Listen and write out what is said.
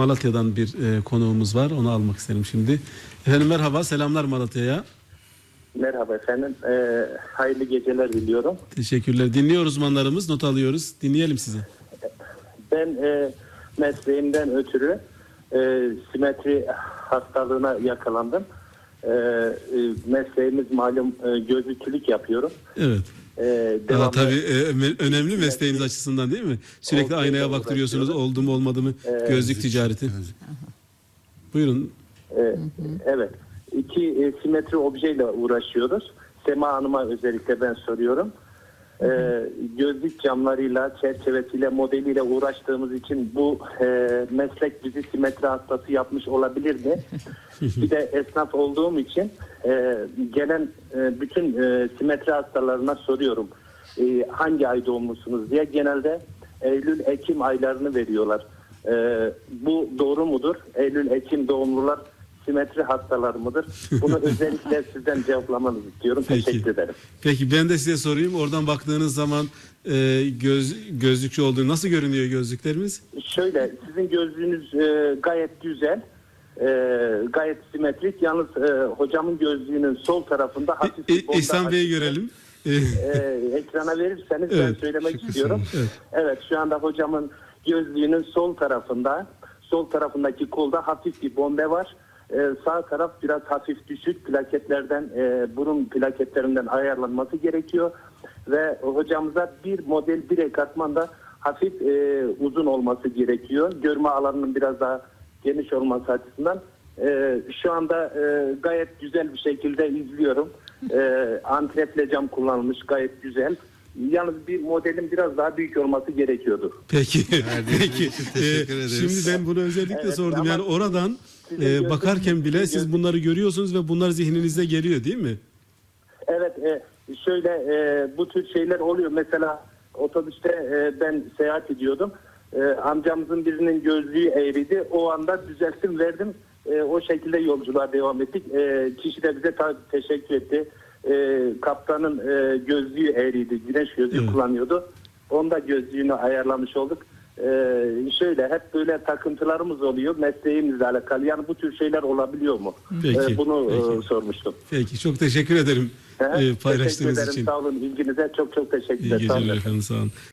Malatya'dan bir e, konuğumuz var. Onu almak isterim şimdi. Efendim merhaba, selamlar Malatya'ya. Merhaba efendim. Ee, hayırlı geceler diliyorum. Teşekkürler. Dinliyor uzmanlarımız, not alıyoruz. Dinleyelim sizi. Ben e, mesleğimden ötürü e, simetri hastalığına yakalandım. E, e, mesleğimiz malum e, gözlükçülük yapıyorum. Evet. E, Daha devamlı- tabii e, önemli mesleğiniz açısından değil mi? Sürekli Olduğunda aynaya baktırıyorsunuz. Oldu mu olmadı mı? Gözlük ticareti. Buyurun. E, evet. İki e, simetri objeyle uğraşıyoruz. Sema Hanım'a özellikle ben soruyorum. E, gözlük camlarıyla, çerçevesiyle, modeliyle uğraştığımız için bu e, meslek bizi simetri hastası yapmış olabilir mi? Bir de esnaf olduğum için e, gelen e, bütün e, simetri hastalarına soruyorum. E, hangi ay doğumlusunuz diye genelde Eylül, Ekim aylarını veriyorlar. E, bu doğru mudur? Eylül, Ekim doğumlular simetri hastalar mıdır? Bunu özellikle sizden cevaplamanızı istiyorum. Peki. Teşekkür ederim. Peki ben de size sorayım. Oradan baktığınız zaman e, göz gözlükçü olduğunu nasıl görünüyor gözlüklerimiz? Şöyle sizin gözlüğünüz e, gayet güzel. E, gayet simetrik. Yalnız e, hocamın gözlüğünün sol tarafında hafif E, bir e, İhsan Bey'i görelim. E, e, ekrana verirseniz ben Evet. söylemek istiyorum. Evet. Evet şu anda hocamın gözlüğünün sol tarafında sol tarafındaki kolda hafif bir bombe var. E, sağ taraf biraz hafif düşük plaketlerden e, burun plaketlerinden ayarlanması gerekiyor ve hocamıza bir model bir ekatmanda hafif e, uzun olması gerekiyor. Görme alanının biraz daha geniş olması açısından e, şu anda e, gayet güzel bir şekilde izliyorum. E, antreple cam kullanılmış gayet güzel. Yalnız bir modelin biraz daha büyük olması gerekiyordu. Peki. Peki. teşekkür E, ederiz. Şimdi ben bunu özellikle Evet, sordum. ama Yani oradan sizin e, bakarken bile siz bunları görüyorsunuz ve bunlar zihninize geliyor değil mi? Evet e, şöyle e, bu tür şeyler oluyor. Mesela otobüste e, ben seyahat ediyordum. E, amcamızın birinin gözlüğü eğriydi. O anda düzelttim verdim. E, o şekilde yolculuğa devam ettik. E, kişi de bize ta- teşekkür etti. E, kaptanın e, gözlüğü eğriydi. Güneş gözlüğü Evet. kullanıyordu. Onda gözlüğünü ayarlamış olduk. E, şöyle hep böyle takıntılarımız oluyor mesleğimizle alakalı. Yani bu tür şeyler olabiliyor mu? Peki, E, bunu e, peki. sormuştum. Peki çok teşekkür ederim He, e, teşekkür paylaştığınız ederim. için. Sağ olun ilginize çok çok teşekkür İyi ederim. Olun. geceler efendim sağ olun.